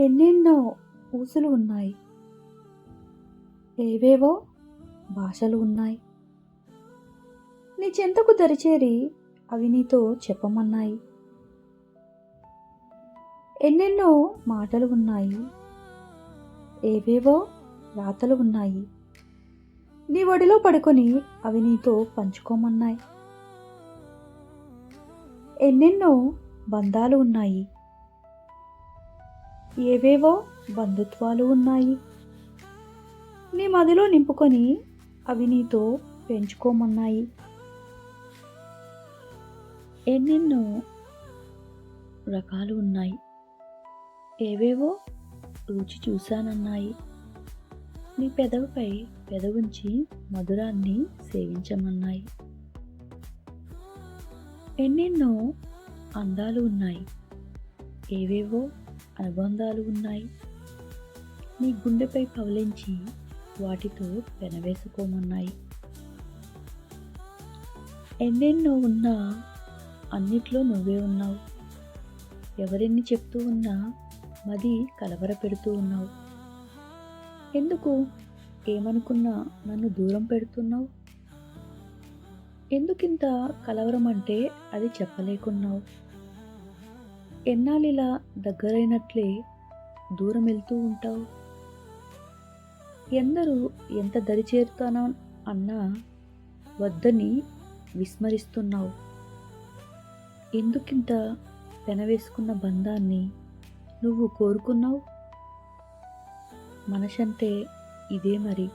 ఎన్నెన్నో ఊసులు ఉన్నాయి. ఏవేవో భాషలు ఉన్నాయి. నీ చెంతకు దరిచేరి అవి నీతో చెప్పమన్నాయి. ఎన్నెన్నో మాటలు ఉన్నాయి. ఏవేవో రాతలు ఉన్నాయి. నీ ఒడిలో పడుకొని అవి నీతో పంచుకోమన్నాయి. ఎన్నెన్నో బంధాలు ఉన్నాయి. ఏవేవో బంధుత్వాలు ఉన్నాయి. నీ మదిలో నింపుకొని అవి నీతో పెంచుకోమన్నాయి. ఎన్నెన్నో రకాలు ఉన్నాయి. ఏవేవో రుచి చూశానన్నాయి. నీ పెదవిపై పెదవుంచి మధురాన్ని సేవించమన్నాయి. ఎన్నెన్నో అందాలు ఉన్నాయి. ఏవేవో అనుబంధాలు ఉన్నాయి. నీ గుండెపై పవలించి వాటితో పెనవేసుకోమన్నాయి. ఎన్నెన్నో ఉన్నా అన్నిట్లో నువ్వే ఉన్నావు. ఎవరెన్ని చెప్తూ ఉన్నా మది కలవర పెడుతూ ఉన్నావు. ఎందుకు ఏమనుకున్నా నన్ను దూరం పెడుతున్నావు? ఎందుకింత కలవరం అంటే అది చెప్పలేకున్నావు. ఎన్నాళ్ళిలా దగ్గరైనట్లే దూరం వెళ్తూ ఉంటావు? ఎందరూ ఎంత దరి చేరుతానో అన్నా వద్దని విస్మరిస్తున్నావు. ఎందుకింత పెనవేసుకున్న బంధాన్ని నువ్వు కోరుకున్నావు? మనసంటే ఇదే మరి.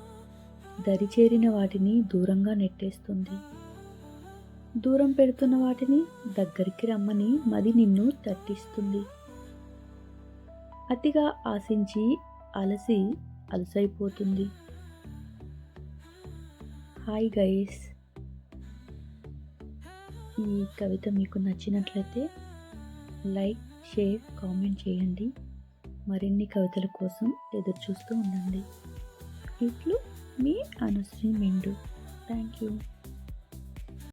దరిచేరిన వాటిని దూరంగా నెట్టేస్తుంది. దూరం పెడుతున్న వాటిని దగ్గరికి రమ్మని మది నిన్ను తట్టిస్తుంది. అతిగా ఆశించి అలసి అలసైపోతుంది. Hi guys. ఈ కవిత మీకు నచ్చినట్లయితే లైక్ షేర్ కామెంట్ చేయండి. మరిన్ని కవితల కోసం ఎదురు చూస్తూ ఉండండి. ఇట్లు మీ అనుశ్రీ మెండు. Thank you.